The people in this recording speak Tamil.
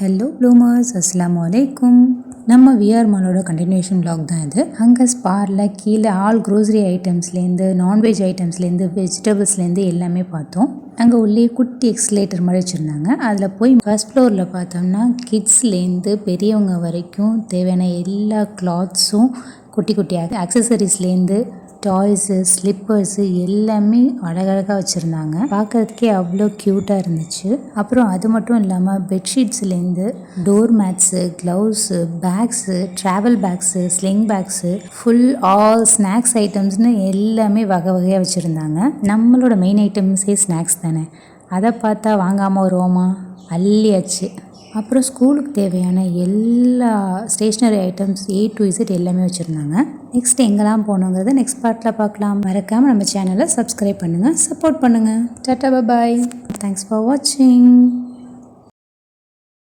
ஹலோ ப்ளூமர்ஸ் அஸ்லாம் வலைக்கும் நம்ம விஆர் மாலோட கண்டினியூஷன் ப்ளாக் தான் இது. அங்கே ஸ்பாரில் கீழே ஆல் க்ரோசரி ஐட்டம்ஸ்லேருந்து நான்வெஜ் ஐட்டம்ஸ்லேருந்து வெஜிடபிள்ஸ்லேருந்து எல்லாமே பார்த்தோம். அங்கே உள்ளே குட்டி எக்ஸ்லேட்டர் மாதிரி வச்சுருந்தாங்க. அதில் போய் ஃபர்ஸ்ட் ஃப்ளோரில் பார்த்தோம்னா கிட்ஸ்லேருந்து பெரியவங்க வரைக்கும் தேவையான எல்லா கிளாத்ஸும் குட்டி குட்டியாக அக்சசரிஸ்லேருந்து டாய்ஸு ஸ்லிப்பர்ஸு எல்லாமே அழகழகாக வச்சுருந்தாங்க. பார்க்கறதுக்கே அவ்வளோ க்யூட்டாக இருந்துச்சு. அப்புறம் அது மட்டும் இல்லாமல் பெட்ஷீட்ஸ்லேருந்து door mats gloves bags travel bags sling bags full all snacks ஐட்டம்ஸ்னு எல்லாமே வகை வகையாக வச்சுருந்தாங்க. நம்மளோட மெயின் ஐட்டம்ஸே ஸ்நாக்ஸ் தானே. அதை பார்த்தா வாங்காமல் வருவோமா? அள்ளியாச்சு. அப்புறம் ஸ்கூலுக்கு தேவையான எல்லா stationery items A to Z எல்லாமே வச்சுருந்தாங்க. நெக்ஸ்ட் எங்கெல்லாம் போகணுங்கிறத நெக்ஸ்ட் பார்ட்டில் பார்க்கலாம். மறக்காமல் நம்ம சேனலை சப்ஸ்கிரைப் பண்ணுங்கள் சப்போர்ட் பண்ணுங்கள் டாட்டா பாய் தேங்க்ஸ் ஃபார் வாட்சிங்